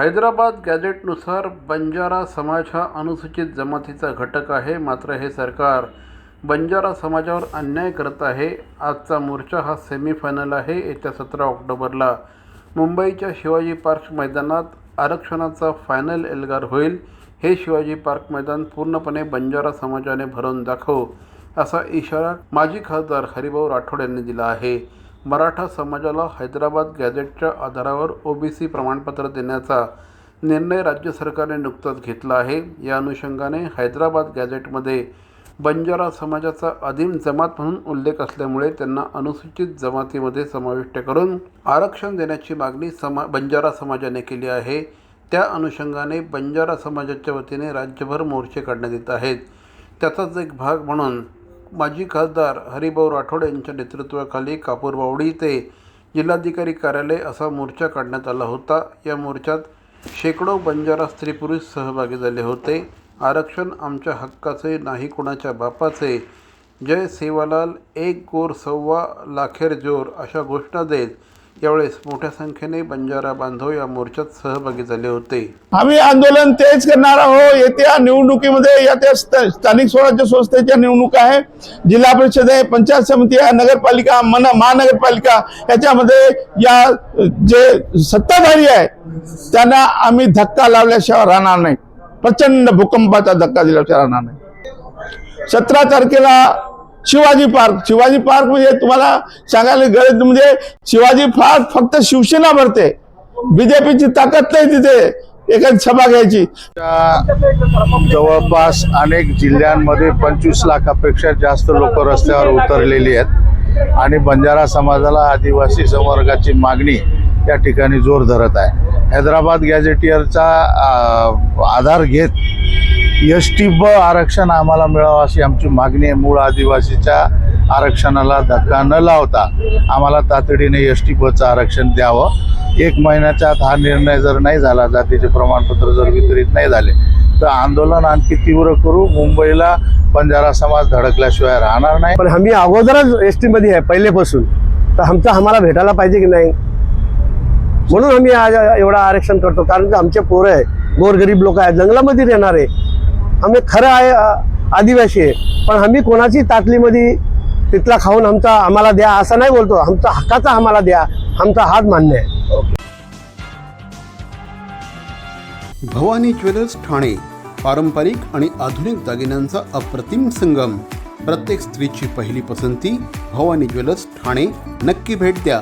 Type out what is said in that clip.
हैदराबाद गॅझेटनुसार बंजारा समाज हा अनुसूचित जमातीचा घटक आहे. मात्र हे सरकार बंजारा समाजावर अन्याय करत आहे. आजचा मोर्चा हा सेमीफायनल आहे. येत्या सतरा ऑक्टोबरला मुंबईच्या शिवाजी पार्क मैदानात आरक्षणाचा फायनल एल्गार होईल. हे शिवाजी पार्क मैदान पूर्णपणे बंजारा समाजाने भरून दाखव असा इशारा माजी खासदार हरिभाऊ राठोड यांनी दिला आहे. मराठा समाजाला हैदराबाद गॅझेटच्या आधारावर ओबीसी प्रमाणपत्र देण्याचा निर्णय राज्य सरकारने नुकताच घेतला आहे. या अनुषंगाने हैदराबाद गॅझेटमध्ये बंजारा समाजाचा आदिम जमात म्हणून उल्लेख असल्यामुळे त्यांना अनुसूचित जमातीमध्ये समाविष्ट करून आरक्षण देण्याची मागणी समा बंजारा समाजाने केली आहे. त्या अनुषंगाने बंजारा समाजाच्या वतीने राज्यभर मोर्चे काढण्यात येत आहेत. त्याचाच एक भाग म्हणून माजी खासदार हरिभाऊ राठोड यांच्या नेतृत्वाखाली कापूरबावडी ते जिल्हाधिकारी कार्यालय असा मोर्चा काढण्यात आला होता. या मोर्चात शेकडो बंजारा स्त्री पुरुष सहभागी झाले होते. आरक्षण आमच्या हक्काचे नाही कुणाच्या बापाचे. जय सेवालाल एक गोर सव्वा लाखेर जोर अशा घोषणा देत यावेळेस मोठ्या संख्येने बंजारा बांधव या मोर्चात सहभागी झाले होते. आम्ही आंदोलन तेच करणार आहोत. येत्या निवडणुकीमध्ये येत्या स्थानिक स्वराज्य संस्थेच्या निवडणुका आहे. जिल्हा परिषद आहे पंचायत समिती आहे नगरपालिका मन महानगरपालिका याच्यामध्ये या जे सत्ताधारी आहे त्यांना आम्ही धक्का लावल्याशिवाय राहणार नाही. प्रचंड भूकंपाचा धक्का दिल्याशिवाय राहणार नाही. सतरा तारखेला शिवाजी पार्क. शिवाजी पार्क म्हणजे तुम्हाला सांगायला गरज म्हणजे शिवाजी पार्क फक्त शिवसेना भरते. बीजेपीची ताकद नाही तिथे. एखादी सभा घ्यायची. जवळपास अनेक जिल्ह्यांमध्ये पंचवीस लाखापेक्षा जास्त लोक रस्त्यावर उतरलेली आहेत. आणि बंजारा समाजाला आदिवासी संवर्गाची मागणी या ठिकाणी जोर धरत आहे. हैदराबाद गॅझेटियरचा आधार घेत एस टी ब आरक्षण आम्हाला मिळावं अशी आमची मागणी आहे. मूळ आदिवासीच्या आरक्षणाला धक्का न लावता आम्हाला तातडीने एस टी बचं आरक्षण द्यावं. एक महिन्याच्या आत हा निर्णय जर नाही झाला जातीचे प्रमाणपत्र जर वितरित नाही झाले तर आंदोलन आणखी तीव्र करू. मुंबईला बंजारा समाज धडकल्याशिवाय राहणार नाही. पण आम्ही अगोदरच एस टी मध्ये आहे पहिलेपासून. तर आमचं आम्हाला भेटायला पाहिजे की नाही? म्हणून आम्ही आज एवढं आरक्षण करतो. कारण की आमचे पोरं आहे गोरगरीब लोक आहे जंगलामध्ये राहणार आहे आम्ही खरं आहे आदिवासी आहे. पण आम्ही कोणाची ताटलीमध्ये तिथला खाऊन आमचा आम्हाला द्या असं नाही बोलतो. आमचा हक्काचा आम्हाला द्या. आमचा हात मान्य आहे. भवानी ज्वेलर्स ठाणे पारंपरिक आणि आधुनिक दागिन्यांचा अप्रतिम संगम. प्रत्येक स्त्रीची पहिली पसंती भवानी ज्वेलर्स ठाणे. नक्की भेट द्या.